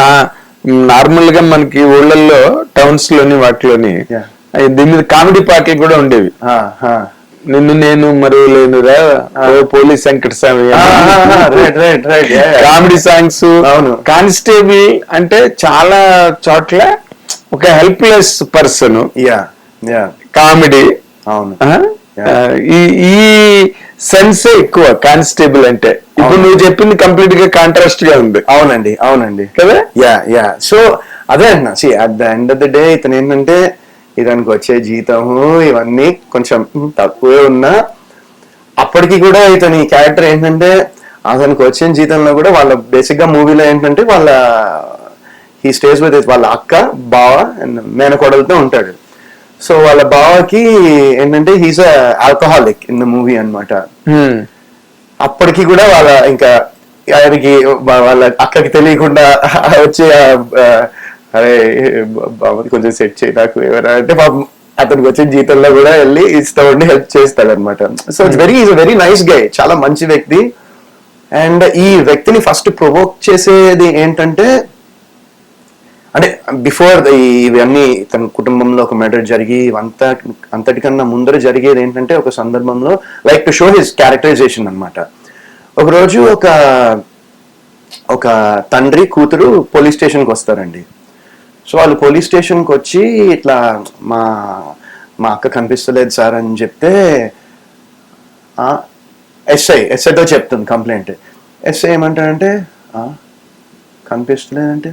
నా నార్మల్గా మనకి ఊళ్ళల్లో టౌన్స్లోని వాటిలోని. దీని మీద కామెడీ పాటలు కూడా ఉండేవి. నిన్ను నేను మరో లేనురా police Venkata Swamy comedy songs అవును. కానిస్టేబుల్ అంటే చాలా చోట్ల ఒక helpless person ya ya comedy అవును. ఈ ఈ సెన్సే ఎక్కువ కానిస్టేబుల్ అంటే. ఇప్పుడు నువ్వు చెప్పింది కంప్లీట్గా కాంట్రాస్ట్గా ఉంది. అవునండి అవునండి. కదా? Yeah yeah. సో అదే అన్న. See at the end of the day ఇతను ఏంటంటే ఇతనికి వచ్చే జీతము ఇవన్నీ కొంచెం తక్కువే ఉన్నా అప్పటికి కూడా ఇతని క్యారెక్టర్ ఏంటంటే అతనికి వచ్చిన జీతంలో కూడా వాళ్ళ బేసిక్గా మూవీలో ఏంటంటే వాళ్ళ ఈ స్టేజ్ విత్ వాళ్ళ అక్క బావ అండ్ మేనకోడలతో ఉంటాడు. సో వాళ్ళ బావకి ఏంటంటే he's alcoholic in the movie అన్నమాట. Hmm. అప్పటికి కూడా వాళ్ళ ఇంకా ఆయనకి వాళ్ళ అక్కకి తెలియకుండా వచ్చి అరే బాబు కొంచెం సెట్ చేయి నాకు ఎవరా అంటే పాపం అతనికి వచ్చిన జీతంలో కూడా వెళ్ళి ఇస్తూ ఉండి హెల్ప్ చేస్తాడు అనమాట so it's very is very nice guy చాలా మంచి వ్యక్తి. అండ్ ఈ వ్యక్తిని ఫస్ట్ ప్రొవోక్ చేసేది ఏంటంటే అంటే బిఫోర్ ఇవన్నీ తన కుటుంబంలో ఒక మ్యాటర్ జరిగి అంత అంతటికన్నా ముందర జరిగేది ఏంటంటే ఒక సందర్భంలో like to show his characterization అనమాట ఒకరోజు ఒక ఒక తండ్రి కూతురు పోలీస్ స్టేషన్కి వస్తారండి. సో వాళ్ళు పోలీస్ స్టేషన్కి వచ్చి ఇట్లా మా మా అక్క కనిపిస్తలేదు సార్ అని చెప్తే ఎస్ఐ ఎస్ఐతో చెప్తుంది కంప్లైంట్. ఎస్ఐ ఏమంటాడంటే కనిపిస్తలేదంటే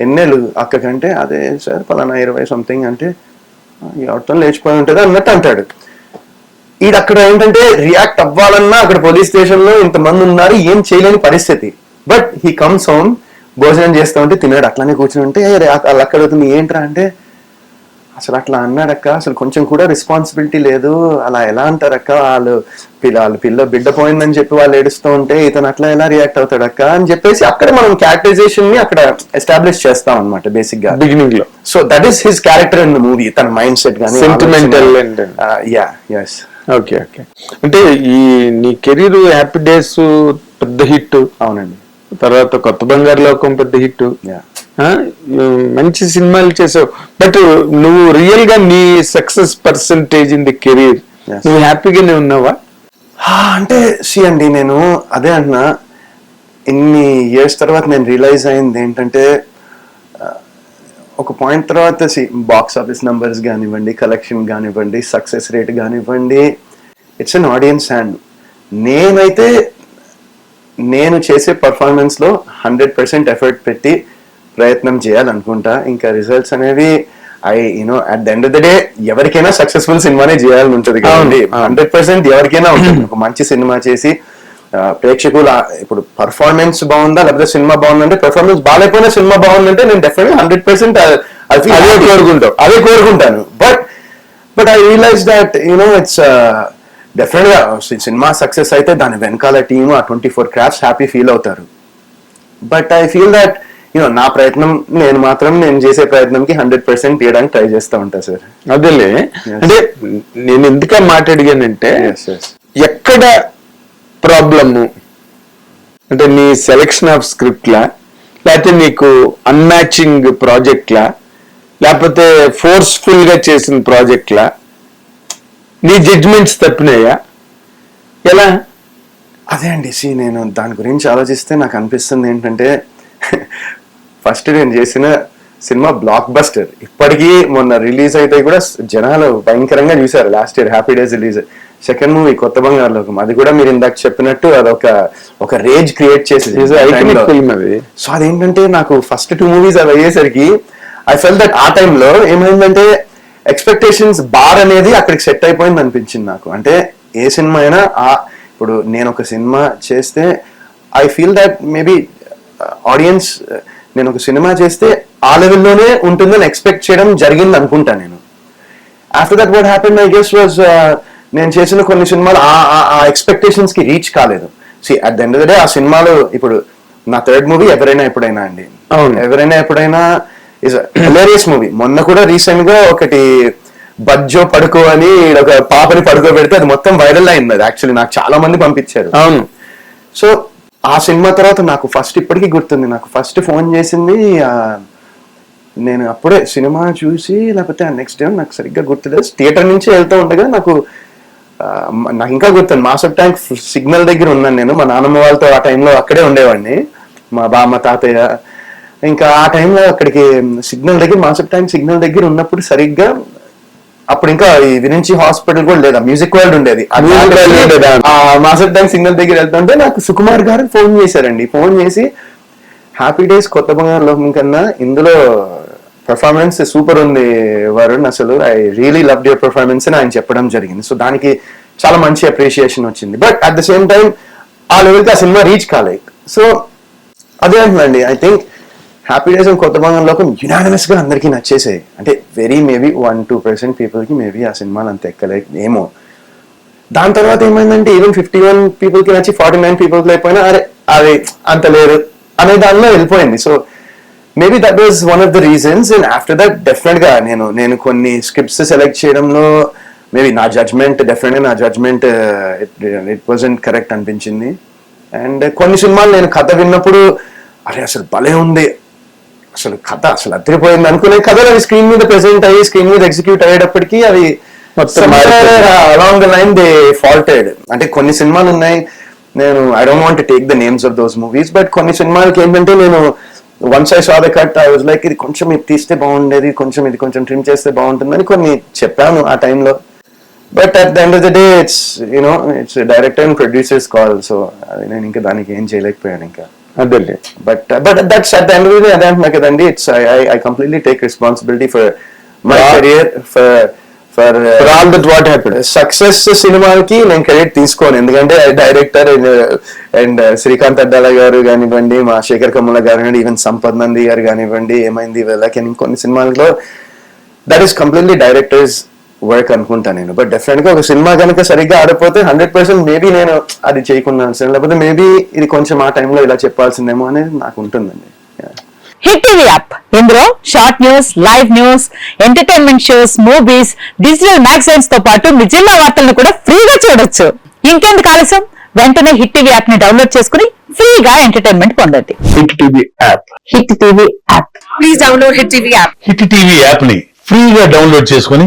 ఎన్నేళ్ళు అక్కకంటే అదే సార్ పలానా ఇరవై సంథింగ్ అంటే ఎవరితో లేచిపోయి ఉంటుంది అన్నట్టు అంటాడు. ఈడు అక్కడ ఏంటంటే రియాక్ట్ అవ్వాలన్నా అక్కడ పోలీస్ స్టేషన్లో ఇంతమంది ఉన్నారు ఏం చేయలేని పరిస్థితి. బట్ హీ కమ్స్ హోమ్ భోజనం చేస్తా ఉంటే తిన్నాడు అట్లానే కూర్చుని ఉంటే "ఏ వాళ్ళు అక్కడ అవుతుంది ఏంట్రా? అంటే అసలు అట్లా అన్నాడక్క. అసలు కొంచెం కూడా రెస్పాన్సిబిలిటీ లేదు. అలా ఎలా అంటారక్క? వాళ్ళు పిల్ల వాళ్ళ పిల్ల బిడ్డ పోయిందని చెప్పి వాళ్ళు ఏడుస్తూ ఉంటే ఇతను అట్లా ఎలా రియాక్ట్ అవుతాడక్క అని చెప్పేసి అక్కడ మనం క్యారెక్టరైజేషన్ని అక్కడ ఎస్టాబ్లిష్ చేస్తాం అనమాట బేసిక్గా. బిగినింగ్లో. So that is his character in the movie తన మైండ్ సెట్ కానీ and- ya yes okay okay అంటే ఈ నీ కెరీర్ హ్యాపీ డేస్ పెద్ద హిట్ అవునండి. తర్వాత కొత్త బంగారు లోకం పెద్ద హిట్ యా మంచి సినిమాలు చేసావు. బట్ నువ్వు రియల్గా నీ success percentage in the career. నువ్వు హ్యాపీగానే ఉన్నావా? అంటే సి అండి నేను అదే అంటున్నా. ఇన్ని ఇయర్స్ తర్వాత నేను రియలైజ్ అయింది ఏంటంటే ఒక పాయింట్ తర్వాత సి బాక్స్ ఆఫీస్ నంబర్స్ కానివ్వండి కలెక్షన్ కానివ్వండి సక్సెస్ రేట్ కానివ్వండి ఇట్స్ అన్ ఆడియన్స్ హ్యాండ్ నేనైతే నేను చేసే పర్ఫార్మెన్స్లో హండ్రెడ్ పర్సెంట్ ఎఫర్ట్ పెట్టి ప్రయత్నం చేయాలనుకుంటా. ఇంకా రిజల్ట్స్ అనేవి I you know at the end of the day ఎవరికైనా సక్సెస్ఫుల్ సినిమానే చేయాలని ఉంటుంది అవును. హండ్రెడ్ పర్సెంట్ ఎవరికైనా ఉంటుంది. ఒక మంచి సినిమా చేసి ప్రేక్షకులు ఇప్పుడు పర్ఫార్మెన్స్ బాగుందా లేకపోతే సినిమా బాగుందంటే పర్ఫార్మెన్స్ బాగాలేకపోయినా సినిమా బాగుందంటే నేను డెఫినెట్ హండ్రెడ్ పర్సెంట్ అదే కోరుకుంటావు. అదే కోరుకుంటాను. But but I realise that you know it's డెఫినెట్గా సినిమా సక్సెస్ అయితే దాని వెనకాల టీమ్ ఆ twenty four crafts happy feel అవుతారు. But I feel that you know నా ప్రయత్నం నేను మాత్రం నేను చేసే ప్రయత్నంకి హండ్రెడ్ పర్సెంట్ తీయడానికి ట్రై చేస్తూ ఉంటా సార్ అదేలే. అంటే నేను ఎందుక మాట అడిగానంటే ఎక్కడ ప్రాబ్లము? అంటే నీ సెలెక్షన్ ఆఫ్ స్క్రిప్ట్లా లేకపోతే నీకు అన్మ్యాచింగ్ ప్రాజెక్ట్లా లేకపోతే ఫోర్స్ఫుల్గా చేసిన ప్రాజెక్ట్లా నీ జడ్జ్మెంట్స్ తప్పినాయా? ఎలా? అదే అండి సి నేను దాని గురించి ఆలోచిస్తే నాకు అనిపిస్తుంది ఏంటంటే ఫస్ట్ నేను చేసిన సినిమా బ్లాక్ బస్టర్ ఇప్పటికీ మొన్న రిలీజ్ అయితే కూడా జనాలు భయంకరంగా చూశారు. Last year happy days release second movie Kotha Bangaru Lokam అది కూడా మీరు ఇందాక చెప్పినట్టు అదొక ఒక రేజ్ క్రియేట్ చేసేది. సో అదేంటంటే నాకు ఫస్ట్ టూ మూవీస్ అవి అయ్యేసరికి ఐ ఫెల్ దట్ ఆ టైంలో ఏమైందంటే ఎక్స్పెక్టేషన్స్ బార్ అనేది అక్కడికి సెట్ అయిపోయింది అనిపించింది నాకు. అంటే ఏ సినిమా అయినా ఆ ఇప్పుడు నేను ఒక సినిమా చేస్తే I feel that maybe audience నేను ఒక సినిమా చేస్తే ఆ లెవెల్లోనే ఉంటుందని ఎక్స్పెక్ట్ చేయడం జరిగింది అనుకుంటా నేను. After that what happen I guess was నేను చేసిన కొన్ని సినిమాలు ఆ- ఎక్స్పెక్టేషన్స్కి రీచ్ కాలేదు. See at the end the day ఆ సినిమాలు ఇప్పుడు నా థర్డ్ మూవీ ఎవరైనా ఎప్పుడైనా అండి. అవును. ఎవరైనా ఎప్పుడైనా ఇస్ హిలేరియస్ మూవీ మొన్న కూడా రీసెంట్గా ఒకటి బజ్జో పడుకో అని ఒక పాపని పడుకోబెడితే అది మొత్తం వైరల్ అయింది. అది యాక్చువల్లీ నాకు చాలా మంది పంపించారు. అవును. సో ఆ సినిమా తర్వాత నాకు ఫస్ట్ ఇప్పటికీ గుర్తుంది. నాకు ఫస్ట్ ఫోన్ చేసింది నేను అప్పుడే సినిమా చూసి లేకపోతే నెక్స్ట్ డే నాకు సరిగ్గా గుర్తులేదు. థియేటర్ నుంచి వెళ్తూ ఉండగా నాకు నాకు ఇంకా గుర్తుంది. మాసప్ ట్యాంక్ సిగ్నల్ దగ్గర ఉన్నాను నేను. మా నాన్నమ్మ వాళ్ళతో ఆ టైంలో అక్కడే ఉండేవాడిని. మా బామ్మ తాతయ్య ఇంకా ఆ టైంలో అక్కడికి సిగ్నల్ దగ్గర మాసప్ ట్యాంక్ సిగ్నల్ దగ్గర ఉన్నప్పుడు సరిగ్గా అప్పుడు ఇంకా ఈ విరించి హాస్పిటల్ కూడా లేదా మ్యూజిక్ వరల్డ్ ఉండేది. మాసప్ ట్యాంక్ సిగ్నల్ దగ్గర వెళ్తుంటే నాకు సుకుమార్ గారు ఫోన్ చేశారండి. ఫోన్ చేసి హ్యాపీ డేస్ కొత్త బంగారు లోకం కన్నా ఇందులో పెర్ఫార్మెన్స్ సూపర్ ఉంది వరుణ్ అసలు. I really love your performance అని ఆయన చెప్పడం జరిగింది. సో దానికి చాలా మంచి అప్రిషియేషన్ వచ్చింది. But at the same time ఆ లెవెల్కి ఆ సినిమా రీచ్ కాలేదు. సో అదే అంటున్నాండి I think happy days Kotha Bandham Lokam యునానిమస్గా అందరికీ నచ్చేసాయి అంటే very maybe one two percent పీపుల్కి మేబీ ఆ సినిమాలు అంత ఎక్కలేక ఏమో దాని తర్వాత ఏమైందంటే ఈవెన్ ఫిఫ్టీ వన్ పీపుల్కి నచ్చి ఫార్టీ నైన్ పీపుల్కి అయిపోయినా అరే అది అంత లేదు అనే దానిలో వెళ్ళిపోయింది. So maybe that was one of the reasons and after that డెఫినెట్గా నేను నేను కొన్ని స్క్రిప్ట్స్ సెలెక్ట్ చేయడంలో మేబీ నా జడ్జ్మెంట్ డెఫినెట్ నా జడ్జ్మెంట్ ఇట్ వాజన్ కరెక్ట్ అనిపించింది. అండ్ కొన్ని సినిమాలు నేను కథ విన్నప్పుడు అరే అసలు భలే ఉంది. అసలు కథ అసలు అదిరిపోయింది. అనుకునే కథలు అవి స్క్రీన్ మీద ప్రెసెంట్ అయ్యి స్క్రీన్ మీద ఎగ్జిక్యూట్ అయ్యేటప్పటికి అవి మొత్తం. Along the line they faulted అంటే కొన్ని సినిమాలు ఉన్నాయి. నేను I don't want take the names of those movies but కొన్ని సినిమాలకి ఏంటంటే నేను once I saw the cut I was like ఇది కొంచెం ఇది తీస్తే బాగుండేది కొంచెం ఇది కొంచెం ట్రిమ్ చేస్తే బాగుంటుందని కొన్ని చెప్పాను ఆ టైంలో but at the end of the day it's you know it's director and producers call so అది నేను ఇంకా దానికి ఏం చేయలేకపోయాను ఇంకా. అదే but but that's at the end of the day అదే అంటున్నా కదండి it's I I completely take responsibility for my Yeah. Career for for for all that what happen success సినిమాకి నేను క్రెడిట్ తీసుకోను ఎందుకంటే డైరెక్టర్ అండ్ శ్రీకాంత్ అడ్డాల గారు కానివ్వండి మా శేఖర్ కమ్ముల గారు కానివ్వండి ఈవెన్ సంపద్ నంది గారు కానివ్వండి ఏమైంది వీళ్ళకి ఇంకొన్ని సినిమాల్లో that is completely directors work అనుకుంటా నేను. బట్ డెఫినెట్గా ఒక సినిమా కనుక సరిగ్గా ఆడిపోతే హండ్రెడ్ పర్సెంట్ మేబీ నేను అది చేయకుండా ఉంటాను. లేకపోతే మేబీ ఇది కొంచెం ఆ టైంలో ఇలా చెప్పాల్సిందేమో అనేది నాకు ఉంటుందండి. హిట్ టీవీ యాప్ ఇందులో short news live news entertainment shows movies digital మ్యాగజైన్స్తో పాటు మీ జిల్లా వార్తలను కూడా ఫ్రీగా చూడొచ్చు. ఇంకెందుకు ఆలస్యం? వెంటనే హిట్ టీవీ యాప్ని డౌన్లోడ్ చేసుకుని ఫ్రీగా ఎంటర్టైన్మెంట్ పొందండి. Hit TV app hit TV app please download hit TV app hit TV యాప్ని ఫ్రీగా డౌన్లోడ్ చేసుకుని